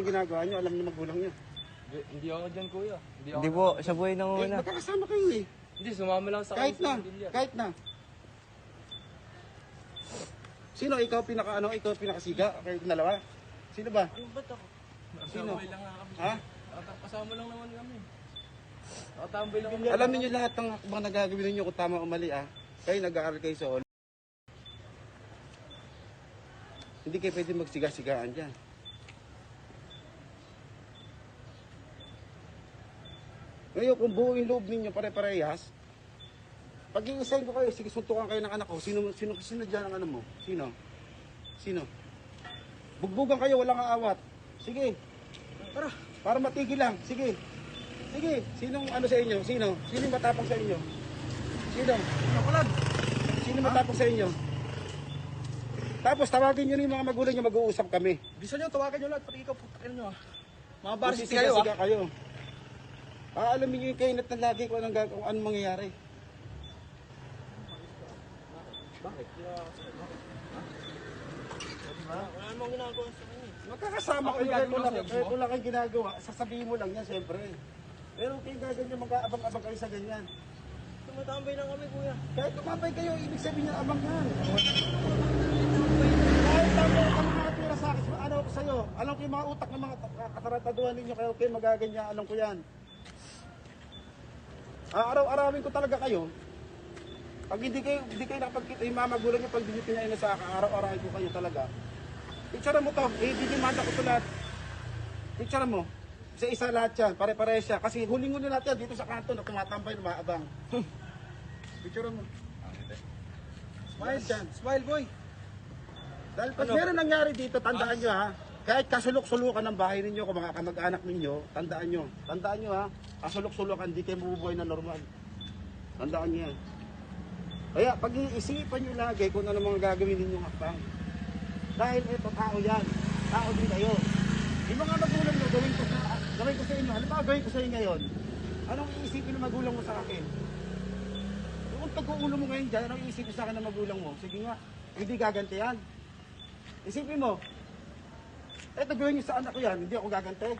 yung ginagawa nyo, alam niyo magulang nyo. Hindi, hindi ako dyan, kuya. Hindi ako. Hindi po, siya po yung Eh, nanguna. magkakasama kayo eh. Hindi, sumama lang sa Kahit akin na, sa Villa. kahit na. Sino ikaw pinaka ano, ikaw pinakasiga kayo dalawa? Sino ba? Ano ba't ako? Sino? Nakatambay lang nga kami. Ha? Nakata- Kasama lang naman kami. Nakatambay lang kami. Alam niyo lahat ng mga nagagawin niyo kung tama o mali ah. Kayo nag-aaral kayo sa all. Hindi kayo pwede magsiga-sigaan dyan. Ngayon, kung buo yung loob ninyo pare-parehas, pag iisahin ko kayo, sige, suntukan kayo ng anak ko. Sino, sino, sino dyan ang ano mo? Sino? Sino? Bugbugan kayo, walang aawat. Sige. Tara. Para matigil lang. Sige. Sige. Sinong ano sa inyo? Sino? Sino yung matapang sa inyo? Sino? Nakulag. Sino matapang sa inyo? Tapos tawagin nyo na yung mga magulang nyo, mag-uusap kami. Bisa nyo, tawagan nyo lahat, pati ikaw, putakin nyo ah. Mga Kasi baris kayo ah. kayo. Aalamin nyo yung kainat ng lagi kung anong, gag- kung anong mangyayari. Wala namang ginagawa sa kanya. Magkakasama kayo kahit wala, kahit wala kayong ginagawa, sasabihin mo lang yan siyempre. Pero kayo gaganyan, mag-aabang-abang kayo sa ganyan. Tumatambay lang kami, kuya. Kahit tumambay kayo, ibig sabihin niya abang yan. Kahit tama ka mga tira sa akin, ano ko sa'yo, alam ko yung mga utak ng mga ta- katarataduhan ninyo, kayo kayo magaganyan, alam ko yan. Araw-arawin ko talaga kayo. Pag hindi kayo, hindi kayo nakapagkita, yung mga magulang niyo, pag hindi pinayin sa akin, araw-arawin ko kayo talaga. Picture mo to, eh, didimanda ko ito lahat. Picture mo. Isa-isa lahat yan, pare-pare siya. Kasi huling-huli natin dito sa kanto na tumatambay, lumaabang. Picture mo. Smile dyan. Smile, boy. Dahil pag meron nangyari dito, tandaan nyo ha. Kahit kasulok-sulukan ng bahay ninyo, kung mga kamag-anak ninyo, tandaan nyo. Tandaan nyo ha. Kasulok-sulukan, di kayo mabubuhay na normal. Tandaan nyo yan. Kaya pag-iisipan nyo lagi kung ano mga gagawin ninyong hakbang. Dahil ito, tao yan. Tao din kayo. Yung mga magulang nyo, gawin ko sa, gawin ko sa inyo. Ano ba gawin ko sa inyo ngayon? Anong iisipin ng magulang mo sa akin? Kung pag-uulo mo ngayon dyan, anong iisipin sa akin ng magulang mo? Sige nga, hindi gaganti yan. Isipin mo, eto gawin niyo sa anak ko yan, hindi ako gaganti.